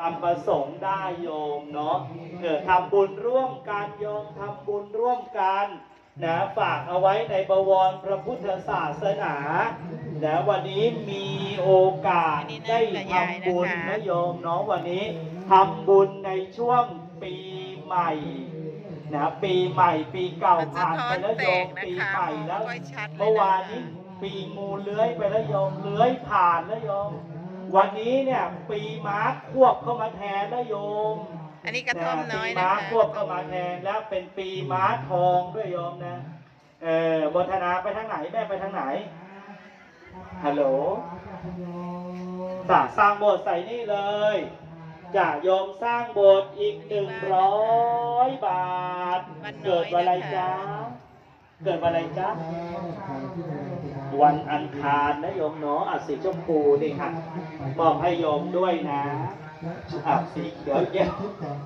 ความประสงค์ได้โยมเนาะเออทำบุญร่วมกันโยมทำบุญร่วมกันนะฝากเอาไว้ในบวรพระพุทธศาสนานะวันนี้มีโอกาสได้ทำบุญนะโยมเนาะวันนี้ทำบุญในช่วงปีใหม่นะปีใหม่ปีเก่ามันสะผ่านท้อไปนแล้วแสโยงมนะปีคะใหม่แล้วไม่ค่อยชัดเลยเมื่อวานนะคะนี้ปีงูเลื้อยไปแล้วโยมเลื้อยผ่านแล้วโยม วันนี้เนี่ยปีม้าควบเข้ามาแทนแล้วโยมอันนี้กระท่อมน้อยปีนะม้าคะควบเข้ามาแทนแล้วเป็นปีม้าทองด้วยโยมนะเออบนธนาไปทางไหนแม่ไปทางไหนฮัลโหลสร้างสร้างโบสถ์ใส่นี่เลยจะโยมสร้างโบสถ์อีกหนึ่งร้อยบาท เกิดวันอะไรจ๊ะ เกิดวันอะไรจ๊ะวันอังคารนะโยมเนาะอะสีชมพูนี่ค่ะมอบให้โยมด้วยนะอะสีเขียวเยอะทุกก่อน